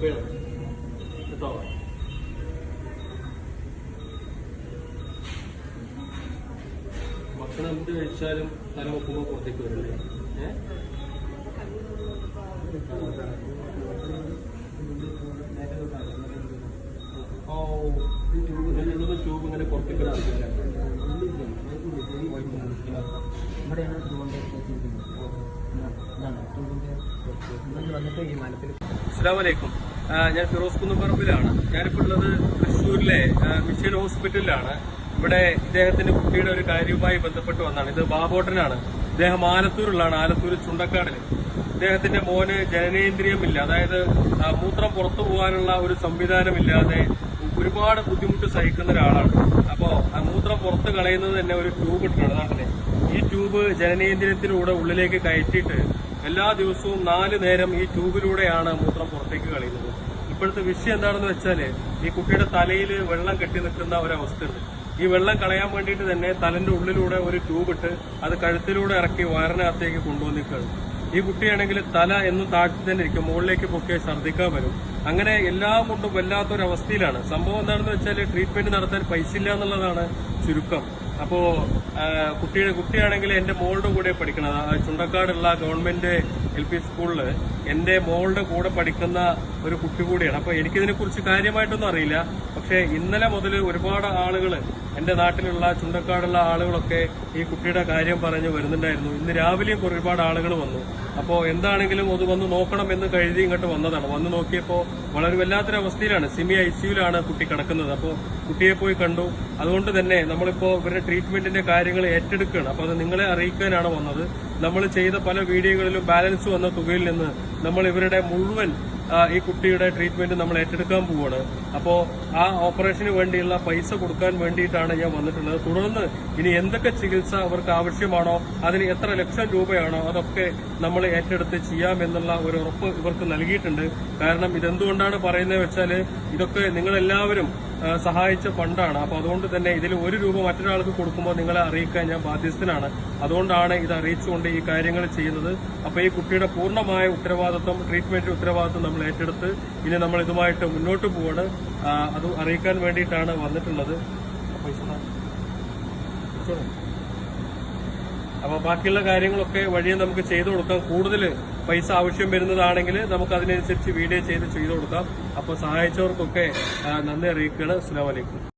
ഉറപ്പാണ് കേട്ടോ? ഭക്ഷണം എന്ത് കഴിച്ചാലും തല വെക്കുമ്പോൾ പുറത്തേക്ക് വരില്ലേ ഏഹ് ഓ നിന്ന് ട്യൂബ് ഇങ്ങനെ പുറത്തേക്ക് ഇവിടെയാണ് ഇതുകൊണ്ട് അസ്സാമലൈക്കും ഞാൻ ഫിറോസ് കുന്നുപറമ്പിലാണ്. ഞാനിപ്പോൾ ഉള്ളത് തൃശ്ശൂരിലെ മിഷൻ ഹോസ്പിറ്റലിലാണ്. ഇവിടെ ഇദ്ദേഹത്തിന്റെ കുട്ടിയുടെ ഒരു കാര്യവുമായി ബന്ധപ്പെട്ട് വന്നാണ്. ഇത് ബാബോട്ടനാണ്. ഇദ്ദേഹം ആലത്തൂരിലാണ് ആലത്തൂർ ചുണ്ടക്കാടിൽ ഇദ്ദേഹത്തിന്റെ മോന് ജനനേന്ദ്രിയമില്ല. അതായത് മൂത്രം പുറത്തു പോകാനുള്ള ഒരു സംവിധാനമില്ലാതെ ഒരുപാട് ബുദ്ധിമുട്ട് സഹിക്കുന്ന ഒരാളാണ്. അപ്പോൾ ആ മൂത്രം പുറത്ത് കളയുന്നത് തന്നെ ഒരു ട്യൂബ് ഇട്ടാണ്. നാട്ടിലെ ഈ ട്യൂബ് ജനനേന്ദ്രിയത്തിലൂടെ ഉള്ളിലേക്ക് കയറ്റിയിട്ട് എല്ലാ ദിവസവും നാല് നേരം ഈ ട്യൂബിലൂടെയാണ് മൂത്രം പുറത്തേക്ക് കളയുന്നത്. ഇപ്പോഴത്തെ വിഷയം എന്താണെന്ന് വെച്ചാൽ ഈ കുട്ടിയുടെ തലയിൽ വെള്ളം കെട്ടി നിൽക്കുന്ന ഒരവസ്ഥയുണ്ട് ഈ വെള്ളം കളയാൻ വേണ്ടിയിട്ട് തന്നെ തലന്റെ ഉള്ളിലൂടെ ഒരു ട്യൂബ് ഇട്ട് അത് കഴുത്തിലൂടെ ഇറക്കി വയറിനകത്തേക്ക് കൊണ്ടുവന്നിക്കാണ് ഈ കുട്ടിയാണെങ്കിൽ തല എന്നും താഴ്ത്തി തന്നെ ഇരിക്കും മുകളിലേക്ക് പൊക്കെ ഛർദ്ദിക്കാൻ വരും. അങ്ങനെ എല്ലാം കൊണ്ടും വല്ലാത്തൊരവസ്ഥയിലാണ്. സംഭവം എന്താണെന്ന് വെച്ചാൽ ട്രീറ്റ്മെന്റ് നടത്താൻ പൈസ ഇല്ല എന്നുള്ളതാണ് ചുരുക്കം. അപ്പോ ആ, കുട്ടിയുടെ കുട്ടിയാണെങ്കിൽ എന്റെ മോളുടെ കൂടെ പഠിക്കണത് ചുണ്ടക്കാടുള്ള ഗവൺമെന്റ് എൽ പി സ്കൂളിൽ എന്റെ മോളുടെ കൂടെ പഠിക്കുന്ന ഒരു കുട്ടി കൂടിയാണ്. അപ്പോൾ എനിക്കിതിനെക്കുറിച്ച് കാര്യമായിട്ടൊന്നും അറിയില്ല. പക്ഷേ ഇന്നലെ മുതൽ ഒരുപാട് ആളുകൾ എന്റെ നാട്ടിലുള്ള ചുണ്ടക്കാടുള്ള ആളുകളൊക്കെ ഈ കുട്ടിയുടെ കാര്യം പറഞ്ഞ് വരുന്നുണ്ടായിരുന്നു. ഇന്ന് രാവിലെയും ഒരുപാട് ആളുകൾ വന്നു. അപ്പോ എന്താണെങ്കിലും അത് വന്ന് നോക്കണം എന്ന് കഴുതി ഇങ്ങോട്ട് വന്നതാണ്. വന്ന് നോക്കിയപ്പോൾ വളരെ വല്ലാത്തൊരു അവസ്ഥയിലാണ്. സിമി ഐ സിയുലാണ് കുട്ടി കിടക്കുന്നത്. അപ്പോൾ കുട്ടിയെ പോയി കണ്ടു. അതുകൊണ്ട് തന്നെ നമ്മളിപ്പോൾ ഇവരുടെ ട്രീറ്റ്മെന്റിന്റെ കാര്യങ്ങൾ ഏറ്റെടുക്കുകയാണ്. അപ്പോൾ അത് നിങ്ങളെ അറിയിക്കാനാണ് വന്നത്. നമ്മൾ ചെയ്ത പല വീഡിയോകളിലും ബാലൻസ് വന്ന തുകയിൽ നിന്ന് നമ്മൾ ഇവരുടെ മുഴുവൻ ഈ കുട്ടിയുടെ ട്രീറ്റ്മെന്റ് നമ്മൾ ഏറ്റെടുക്കാൻ പോവുകയാണ് അപ്പോൾ ആ ഓപ്പറേഷന് വേണ്ടിയുള്ള പൈസ കൊടുക്കാൻ വേണ്ടിയിട്ടാണ് ഞാൻ വന്നിട്ടുള്ളത്. തുടർന്ന് ഇനി എന്തൊക്കെ ചികിത്സ അവർക്ക് ആവശ്യമാണോ അതിന് എത്ര ലക്ഷം രൂപയാണോ അതൊക്കെ നമ്മൾ ഏറ്റെടുത്ത് ചെയ്യാമെന്നുള്ള ഒരു ഉറപ്പ് ഇവർക്ക് നൽകിയിട്ടുണ്ട്. കാരണം ഇതെന്തുകൊണ്ടാണ് പറയുന്നത് വെച്ചാൽ ഇതൊക്കെ നിങ്ങളെല്ലാവരും സഹായിച്ച ഫണ്ടാണ്. അപ്പോൾ അതുകൊണ്ട് തന്നെ ഇതിൽ ഒരു രൂപ മറ്റൊരാൾക്ക് കൊടുക്കുമ്പോൾ നിങ്ങളെ അറിയിക്കാൻ ഞാൻ ബാധ്യസ്ഥനാണ്. അതുകൊണ്ടാണ് ഇത് അറിയിച്ചുകൊണ്ട് ഈ കാര്യങ്ങൾ ചെയ്യുന്നത്. അപ്പോൾ ഈ കുട്ടിയുടെ പൂർണമായ ഉത്തരവാദിത്വം ട്രീറ്റ്മെന്റ് ഉത്തരവാദിത്വം നമ്മൾ ഏറ്റെടുത്ത് ഇനി നമ്മൾ ഇതുമായിട്ട് മുന്നോട്ട് പോവാണ്. അത് അറിയിക്കാൻ വേണ്ടിയിട്ടാണ് വന്നിട്ടുള്ളത്. അപ്പൊ ഇതാ. ഇച്ചോളൂ. അപ്പൊ ബാക്കിയുള്ള കാര്യങ്ങളൊക്കെ വഴിയെ നമുക്ക് ചെയ്തു കൊടുക്കാം. കൂടുതൽ പൈസ ആവശ്യം വരുന്നതാണെങ്കിൽ നമുക്ക് അതിനനുസരിച്ച് വീഡിയോ ചെയ്ത് ചെയ്തു കൊടുക്കാം. അപ്പോൾ സഹായിച്ചവർക്കൊക്കെ നന്ദി അറിയിക്കുകയാണ്. അസ്സാം വലൈക്കും